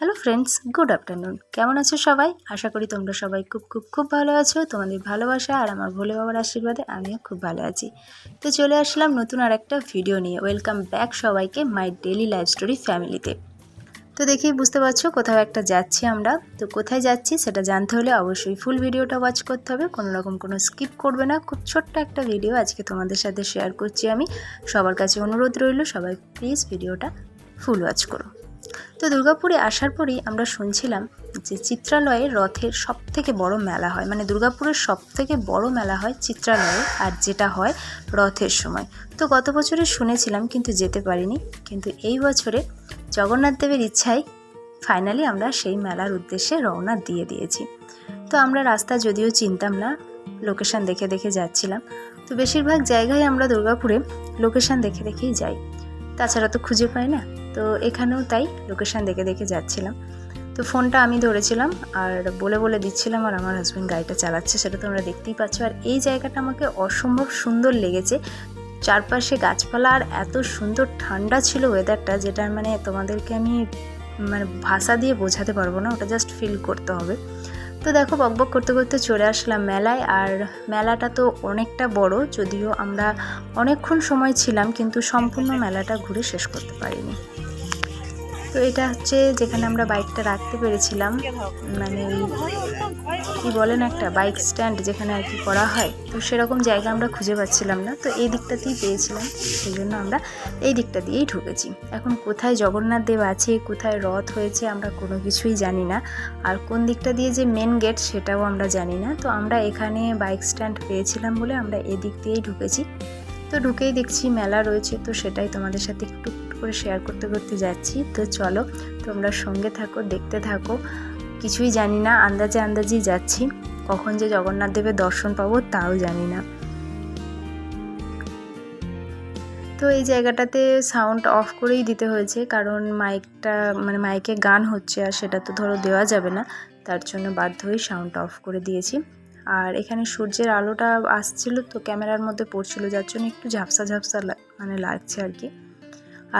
Hello friends good afternoon কেমন আছো সবাই? আশা করি তোমরা সবাই খুব খুব খুব ভালো আছো। তোমাদের ভালোবাসা আর আমার ভোলে বাবার আশীর্বাদে আমিও খুব ভালো আছি। তো চলে আসলাম নতুন আর একটা ভিডিও নিয়ে। ওয়েলকাম ব্যাক সবাইকে মাই ডেলি লাইফ স্টোরি ফ্যামিলিতে তো দেখেই বুঝতে পারছ, কোথাও একটা যাচ্ছি আমরা। তো কোথায় যাচ্ছি সেটা জানতে হলে অবশ্যই ফুল ভিডিওটা ওয়াচ করতে হবে। কোনো রকম কোনো স্কিপ করবে না। খুব ছোট্ট একটা ভিডিও আজকে তোমাদের সাথে শেয়ার করছি আমি। সবার কাছে অনুরোধ রইল, সবাই প্লিজ ভিডিওটা ফুল ওয়াচ করো। তো দুর্গাপুরে আসার পরেই আমরা শুনছিলাম যে চিত্রালয়ে রথের সব থেকে বড় মেলা হয়। মানে দুর্গাপুরের সব থেকে বড় মেলা হয় চিত্রালয়ে আর যেটা হয় রথের সময়। তো গত বছরে শুনেছিলাম কিন্তু যেতে পারিনি। কিন্তু এই বছরে জগন্নাথ দেবের ইচ্ছায় ফাইনালি আমরা সেই মেলার উদ্দেশ্যে রওনা দিয়ে দিয়েছি। তো আমরা রাস্তা যদিও চিনতাম না লোকেশান দেখে দেখে যাচ্ছিলাম। তো বেশিরভাগ জায়গায় আমরা দুর্গাপুরে লোকেশান দেখে দেখেই যাই। তাছাড়া তো খুঁজে পাই না। তো এখানেও তাই লোকেশান দেখে দেখে যাচ্ছিলাম। তো ফোনটা আমি ধরেছিলাম আর বলে বলে দিচ্ছিলাম আর আমার হাজব্যান্ড গাড়িটা চালাচ্ছে, সেটা তোমরা দেখতেই পাচ্ছ। আর এই জায়গাটা আমাকে অসম্ভব সুন্দর লেগেছে। চারপাশে গাছপালা আর এত সুন্দর ঠান্ডা ছিল ওয়েদারটা যেটা মানে তোমাদেরকে আমি মানে ভাষা দিয়ে বোঝাতে পারব না, ওটা জাস্ট ফিল করতে হবে। তো দেখো, বকবক করতে করতে চলে আসলাম মেলায়, আর মেলাটা তো অনেকটা বড়, যদিও আমরা অনেকক্ষণ সময় ছিলাম, কিন্তু সম্পূর্ণ মেলাটা ঘুরে শেষ করতে পারিনি। তো এটা হচ্ছে যেখানে আমরা বাইকটা রাখতে পেরেছিলাম। মানে কী বলেন একটা, বাইক স্ট্যান্ড যেখানে আর কি করা হয়। তো সেরকম জায়গা আমরা খুঁজে পাচ্ছিলাম না। তো এই দিকটাতেই পেয়েছিলাম। সেই জন্য আমরা এই দিকটা দিয়েই ঢুকেছি। এখন কোথায় জগন্নাথ দেব আছে, কোথায় রথ হয়েছে আমরা কোনো কিছুই জানি না। আর কোন দিকটা দিয়ে যে মেন গেট সেটাও আমরা জানি না। তো আমরা এখানে বাইক স্ট্যান্ড পেয়েছিলাম বলে আমরা এদিক দিয়েই ঢুকেছি। তো ঢুকেই দেখছি মেলা রয়েছে, তো সেটাই তোমাদের সাথে একটু করে শেয়ার করতে করতে যাচ্ছি। তো চলো, তোমরা সঙ্গে থাকো, দেখতে থাকো। কিছুই জানি না, আন্দাজে আন্দাজেই যাচ্ছি। কখন যে জগন্নাথ দেবের দর্শন পাবো, তাও জানি না। তো এই জায়গাটাতে সাউন্ড অফ করেই দিতে হয়েছে, কারণ মাইকটা মানে মাইকে গান হচ্ছে আর সেটা তো ধরো দেওয়া যাবে না। তার জন্য বাধ্য হয়ে সাউন্ড অফ করে দিয়েছি। আর এখানে সূর্যের আলোটা আসছিল তো ক্যামেরার মধ্যে পড়ছিল, যার জন্য একটু ঝাপসা ঝাপসা মানে লাগছে আর কি।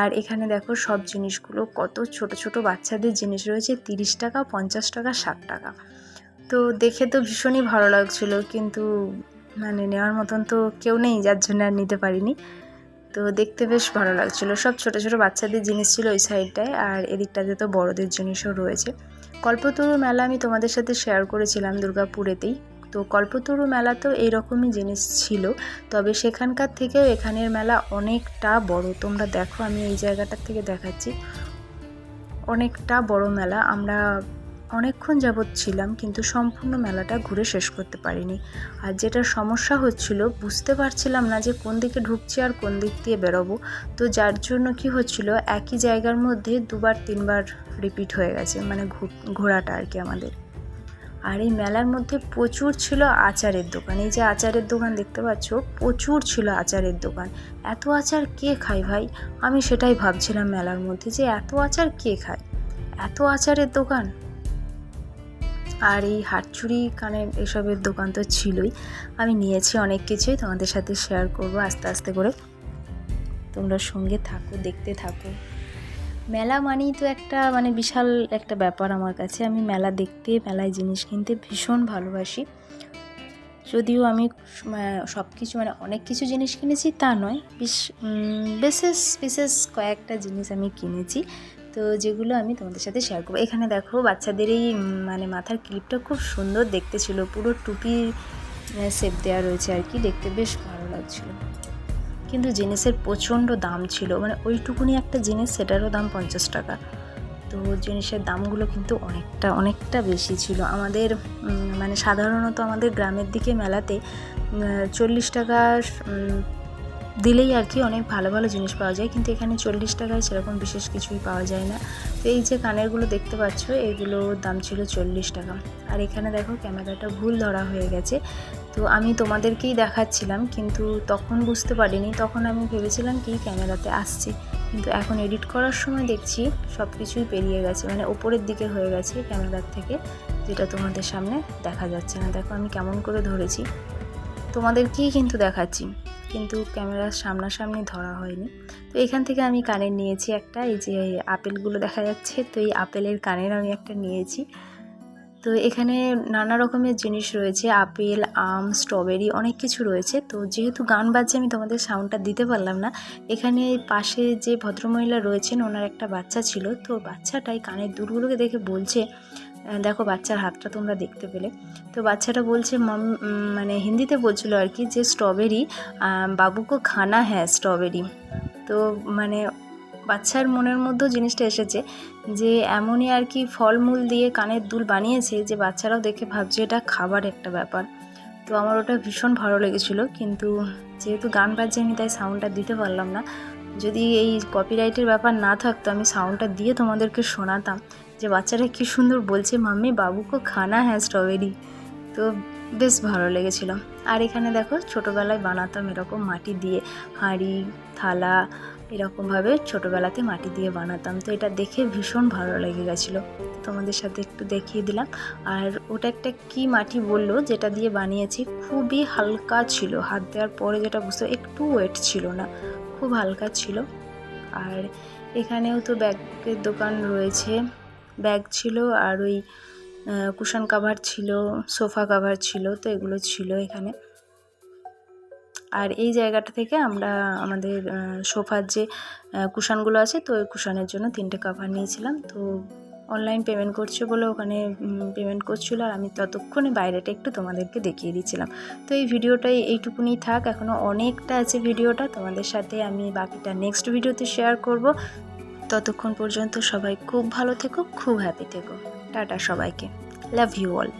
আর এখানে দেখো সব জিনিসগুলো, কত ছোট ছোট বাচ্চাদের জিনিস রয়েছে, তিরিশ টাকা, পঞ্চাশ টাকা, ষাট টাকা। তো দেখে তো ভীষণই ভালো লাগছিল, কিন্তু মানে নেওয়ার মতন তো কেউ নেই, যার জন্য আর নিতে পারিনি। তো দেখতে বেশ ভালো লাগছিল। সব ছোট ছোট বাচ্চাদের জিনিস ছিল ওই সাইডটায়, আর এদিকটাতে তো বড়দের জিনিসও রয়েছে। কল্পতরু মেলা আমি তোমাদের সাথে শেয়ার করেছিলাম দুর্গাপুরেতেই। তো কল্পতরু মেলা মেলাতেও এইরকমই জিনিস ছিল। তবে সেখানকার থেকেও এখানের মেলা অনেকটা বড়। তোমরা দেখো, আমি এই জায়গাটার থেকে দেখাচ্ছি। অনেকটা বড় মেলা। আমরা অনেকক্ষণ যাবৎ ছিলাম, কিন্তু সম্পূর্ণ মেলাটা ঘুরে শেষ করতে পারিনি। আর যেটা সমস্যা হচ্ছিল, বুঝতে পারছিলাম না যে কোন দিকে ঢুকছি আর কোন দিক দিয়ে বেরোবো। তো যার জন্য কি হচ্ছিল, একই জায়গার মধ্যে দুবার, তিনবার রিপিট হয়ে গেছে। মানে ঘোরাটা আর কি আমাদের। আর এই মেলার মধ্যে প্রচুর ছিল আচারের দোকান। এই যে আচারের দোকান দেখতে পাচ্ছ, প্রচুর ছিল আচারের দোকান। এত আচার কে খায় ভাই? আমি সেটাই ভাবছিলাম মেলার মধ্যে যে এত আচার কে খায়? এত আচারের দোকান? আর এই হাটচুরি কানের এসবের দোকান তো ছিলই। আমি নিয়েছি অনেক কিছুই, তোমাদের সাথে শেয়ার করব আস্তে আস্তে করে। তোমরা সঙ্গে থাকো, দেখতে থাকো। মেলা মানেই তো একটা মানে বিশাল একটা ব্যাপার আমার কাছে। আমি মেলা দেখতে, মেলায় জিনিস কিনতে ভীষণ ভালোবাসি। যদিও আমি সব কিছু মানে অনেক কিছু জিনিস কিনেছি তা নয় বিশেষ বিশেষ কয়েকটা জিনিস আমি কিনেছি। তো যেগুলো আমি তোমাদের সাথে শেয়ার করব। এখানে দেখো বাচ্চাদের এই মানে মাথার ক্লিপটা খুব সুন্দর দেখতে ছিল। পুরো টুপি শেপ দেওয়া রয়েছে আর কি। দেখতে বেশ ভালো লাগছিল। কিন্তু জিনিসের প্রচণ্ড দাম ছিল। মানে ওইটুকুনি একটা জিনিস, সেটারও দাম পঞ্চাশ টাকা। তো জিনিসের দামগুলো কিন্তু অনেকটা অনেকটা বেশি ছিল। আমাদের মানে সাধারণত আমাদের গ্রামের দিকে মেলাতে চল্লিশ টাকা দিলেই আর কি অনেক ভালো ভালো জিনিস পাওয়া যায়, কিন্তু এখানে চল্লিশ টাকায় সেরকম বিশেষ কিছুই পাওয়া যায় না। তো এই যে কানেরগুলো দেখতে পাচ্ছ, এগুলোর দাম ছিল চল্লিশ টাকা। আর এখানে দেখো ক্যামেরাটা ভুল ধরা হয়ে গেছে। তো আমি তোমাদেরকেই দেখাচ্ছিলাম, কিন্তু তখন বুঝতে পারিনি। তখন আমি ভেবেছিলাম কি ক্যামেরাতে আসছে। কিন্তু এখন এডিট করার সময় দেখছি সব কিছুই পেরিয়ে গেছে মানে ওপরের দিকে হয়ে গেছে ক্যামেরার থেকে, যেটা তোমাদের সামনে দেখা যাচ্ছে না। দেখো আমি কেমন করে ধরেছি। তোমাদেরকেই কিন্তু দেখাচ্ছি। কিন্তু ক্যামেরার সামনাসামনি ধরা হয়নি। তো এখান থেকে আমি কানের নিয়েছি একটা, এই যে আপেলগুলো দেখা যাচ্ছে, তো এই আপেলের কানের আমি একটা নিয়েছি। তো এখানে নানা রকমের জিনিস রয়েছে, আপেল, আম, স্ট্রবেরি, অনেক কিছু রয়েছে। তো যেহেতু গান বাজছে, আমি তোমাদের সাউন্ডটা দিতে পারলাম না। এখানে পাশে যে ভদ্রমহিলা রয়েছেন, ওনার একটা বাচ্চা ছিল। তো বাচ্চাটাই কানের দুলগুলোকে দেখে বলছে দেখো, বাচ্চার হাতটা তোমরা দেখতে পেলে। তো বাচ্চাটা বলছে, মাম মানে হিন্দিতে বলছিল আর কি যে, স্ট্রবেরি বাবুকে খানা হ্যাঁ স্ট্রবেরি। তো মানে বাচ্চার মনের মধ্যেও জিনিসটা এসেছে যে, এমনই আর কি ফলমূল দিয়ে কানের দুল বানিয়েছে যে, বাচ্চারাও দেখে ভাবছে এটা খাবার একটা ব্যাপার। তো আমার ওটা ভীষণ ভালো লেগেছিলো, কিন্তু যেহেতু গান বাজছে, আমি তাই সাউন্ডটা দিতে পারলাম না। যদি এই কপিরাইটের ব্যাপার না থাকতো, আমি সাউন্ডটা দিয়ে তোমাদেরকে শোনাতাম। যে বাচ্চারা কী সুন্দর বলছে, মাম্মি, বাবুকে খানা হ্যাঁ স্ট্রবেরি। তো বেশ ভালো লেগেছিলো। আর এখানে দেখো, ছোটোবেলায় বানাতাম এরকম মাটি দিয়ে হাঁড়ি, থালা, এরকমভাবে ছোটোবেলাতে মাটি দিয়ে বানাতাম। তো এটা দেখে ভীষণ ভালো লেগে গেছিল। তোমাদের সাথে একটু দেখিয়ে দিলাম। আর ওটা একটা কি মাটি বলল, যেটা দিয়ে বানিয়েছি, খুবই হালকা ছিল। হাত দেওয়ার পরে যেটা বুঝতে একটু ওয়েট ছিল না, খুব হালকা ছিল। আর এখানেও তো ব্যাগের দোকান রয়েছে। ব্যাগ ছিল আর ওই কুশন কাভার ছিল, সোফা কাভার ছিল, তো এগুলো ছিল এখানে। আর এই জায়গাটা থেকে আমরা আমাদের সোফার যে কুশানগুলো আছে, তো ওই কুশানের জন্য তিনটে কাভার নিয়েছিলাম। তো অনলাইন পেমেন্ট করছে বলে ওখানে পেমেন্ট করছিল আর আমি ততক্ষণে বাইরেটা একটু তোমাদেরকে দেখিয়ে দিচ্ছিলাম তো এই ভিডিওটাই এইটুকুনি থাক এখনও অনেকটা আছে ভিডিওটা। তোমাদের সাথে আমি বাকিটা নেক্সট ভিডিওতে শেয়ার করব। ততক্ষণ পর্যন্ত সবাই খুব ভালো থেকো খুব হ্যাপি থেকো। টাটা সবাইকে। Love you all